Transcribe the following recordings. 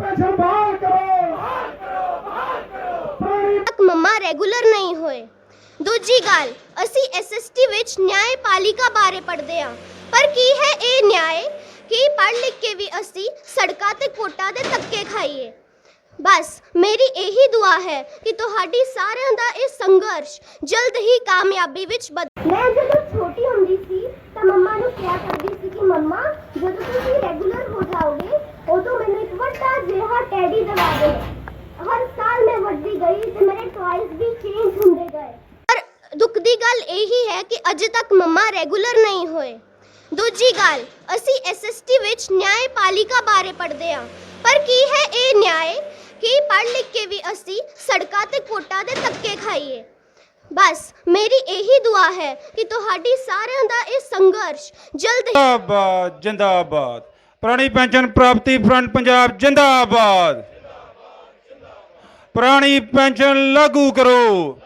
ਕਰੋ। ਤੱਕ ਮੰਮਾ ਰੈਗੂਲਰ ਨਹੀਂ ਹੋਏ। ਦੂਜੀ ਗੱਲ ਅਸੀਂ ਐਸਐਸਟੀ ਵਿੱਚ ਨਿਆਂਪਾਲਿਕਾ ਬਾਰੇ ਪੜ੍ਹਦੇ ਹਾਂ। ਪਰ ਕੀ ਹੈ ਇਹ ਨਿਆਂ ਕਿ ਪੜ੍ਹ ਲਿਖ ਕੇ ਵੀ ਅਸੀਂ ਸੜਕਾਂ ਤੇ ਕੋਟਾਂ ਦੇ ਧੱਕੇ ਖਾਈਏ। ਬਸ ਮੇਰੀ ਇਹੀ ਦੁਆ ਹੈ ਕਿ ਤੁਹਾਡੀ ਸਾਰਿਆਂ ਦਾ ਇਹ ਸੰਘਰਸ਼ ਜਲਦ ਹੀ ਕਾਮਯਾਬੀ ਵਿੱਚ ਬਦ ਮੈਂ ਜਦੋਂ ਛੋਟੀ ਹੁੰਦੀ ਸੀ ਤਾਂ ਮੰਮਾ ਨੂੰ ਕਿਹਾ ਕਰਦੀ ਸੀ ਕਿ ਮੰਮਾ ਜਦੋਂ ਤੁਸੀਂ ਰੈਗੂਲਰ ਗੱਲ ਇਹੀ ਹੈ ਕਿ ਅਜੇ ਤੱਕ ਮੰਮਾ ਰੈਗੂਲਰ ਨਹੀਂ ਹੋਏ। ਦੂਜੀ ਗੱਲ, ਅਸੀਂ ਐਸਐਸਟੀ ਵਿੱਚ ਨਿਆਂਪਾਲਿਕਾ ਬਾਰੇ ਪੜ੍ਹਦੇ ਹਾਂ। ਪਰ ਕੀ ਹੈ ਇਹ ਨਿਆਂ ਕਿ ਪੜ੍ਹ ਲਿਖ ਕੇ ਵੀ ਅਸੀਂ ਸੜਕਾਂ ਤੇ ਕੋਟਾਂ ਦੇ ਧੱਕੇ ਖਾਈਏ। ਬਸ, ਮੇਰੀ ਇਹੀ ਦੁਆ ਹੈ ਕਿ ਤੁਹਾਡੀ ਸਾਰਿਆਂ ਦਾ ਇਹ ਸੰਘਰਸ਼ ਜਲਦ ਹੀ ਜਿੰਦਾਬਾਦ ਜਿੰਦਾਬਾਦ। ਪੁਰਾਣੀ ਪੈਨਸ਼ਨ ਪ੍ਰਾਪਤੀ ਫਰੰਟ ਪੰਜਾਬ, ਜਿੰਦਾਬਾਦ। ਪੁਰਾਣੀ ਪੈਨਸ਼ਨ ਲਾਗੂ ਕਰੋ।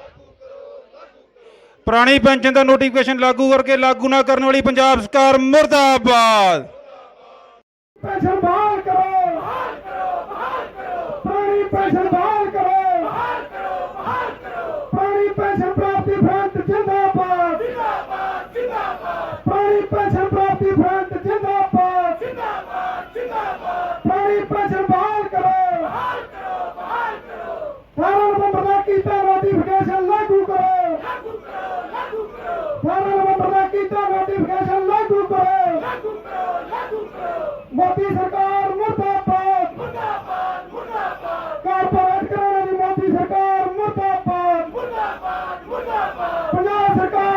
ਪੁਰਾਣੀ ਪੈਨਸ਼ਨ ਦਾ ਨੋਟੀਫਿਕੇਸ਼ਨ ਲਾਗੂ ਕਰਕੇ ਲਾਗੂ ਨਾ ਕਰਨ ਵਾਲੀ ਪੰਜਾਬ ਸਰਕਾਰ ਮੁਰਦਾਬਾਦ। ਪੈਨਸ਼ਨ ਬਹਾਲ ਕਰੋ। ਪੁਰਾਣੀ ਪੈਨਸ਼ਨ ਬਹਾਲ ਕਰੋ। ਪੁਰਾਣੀ ਪੈਨਸ਼ਨ ਪ੍ਰਾਪਤੀ ਫਰੰਟ ਜਿੰਦਾਬਾਦ। ਪੁਰਾਣੀ ਪੈਨਸ਼ਨ ਪ੍ਰਾਪਤੀ ਫਰੰਟ ਜਿੰਦਾਬਾਦ ਪੁਰਾਣੀ ਪੈਨਸ਼ਨ ਬਹਾਲ ਕਰੋ 18 ਨਵੰਬਰ ਦਾ ਕੀਤਾ ਨੋਟੀਫਿਕੇਸ਼ਨ ਲਾਗੂ ਕਰੋ 18 ਨਵੰਬਰ ਦਾ ਕੀਤਾ ਨੋਟੀਫਿਕੇਸ਼ਨ ਲਾਗੂ ਕਰੋ ਮੋਦੀ ਸਰਕਾਰ ਮੁਰਦਾਬਾਦ। ਮੁਰਦਾਬਾਦ ਮੁਰਦਾਬਾਦ ਕਾਰਪੋਰੇਟ ਕਰਾਉਣ ਦੀ ਮੋਦੀ ਸਰਕਾਰ ਮੁਰਦਾਬਾਦ ਮੁਰਦਾਬਾਦ ਮੁਰਦਾਬਾਦ। ਪੰਜਾਬ ਸਰਕਾਰ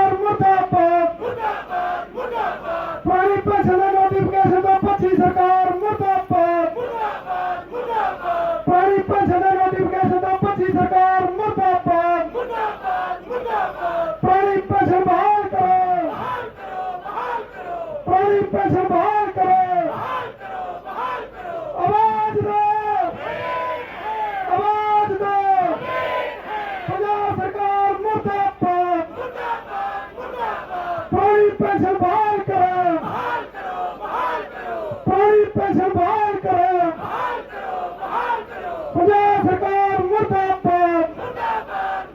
ਪੈਸੇ ਬਹਾਲ ਕਰੋ। ਆਵਾਜ਼ ਦੋ ਆਵਾਜ਼ ਦੋ ਪੰਜਾਬ ਸਰਕਾਰ ਮੁਰਦਾਬਾਦ। ਮੁਰਦਾਬਾਦ ਮੁਰਦਾਬਾਦ। ਪਾਣੀ ਪੈਨਸ਼ਨ ਬਹਾਲ ਕਰੋ। ਬਹਾਲ ਕਰੋ ਬਹਾਲ ਕਰੋ। ਪਾਣੀ ਪੈਨਸ਼ਨ ਬਹਾਲ ਕਰੋ। ਬਹਾਲ ਕਰੋ ਬਹਾਲ ਕਰੋ। ਪੰਜਾਬ ਸਰਕਾਰ ਮੁਰਦਾਬਾਦ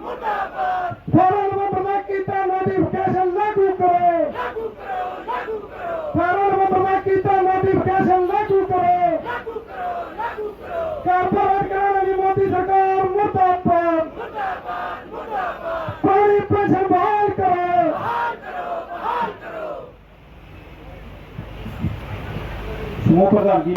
ਮੁਰਦਾਬਾਦ 18 ਨਵੰਬਰ ਦਾ ਕੀਤਾ ਨੋਟੀਫਿਕੇਸ਼ਨ ਲਾਗੂ ਕਰੋ ਲਾਗੂ ਕਰੋ ਲਾਗੂ ਕਰੋ 18 ਨਵੰਬਰ ਦਾ ਕੀਤਾ ਨੋਟੀਫਿਕੇਸ਼ਨ ਲਾਗੂ ਕਰੋ ਲਾਗੂ ਕਰੋ ਲਾਗੂ ਕਰੋ ਕਾਰਪੋਰੇਟ ਕਰਾਉਣ ਦੀ ਮੋਦੀ ਸਰਕਾਰ ਮੁਰਦਾਬਾਦ ਮੁਰਦਾਬਾਦ ਮੁਰਦਾਬਾਦ ਪਾਣੀ ਪੈਨਸ਼ਨ ਬਹਾਲ ਕਰੋ ਬਹਾਲ ਕਰੋ ਬਹਾਲ ਕਰੋ ਸਮੂਹ ਪ੍ਰਧਾਨ ਜੀ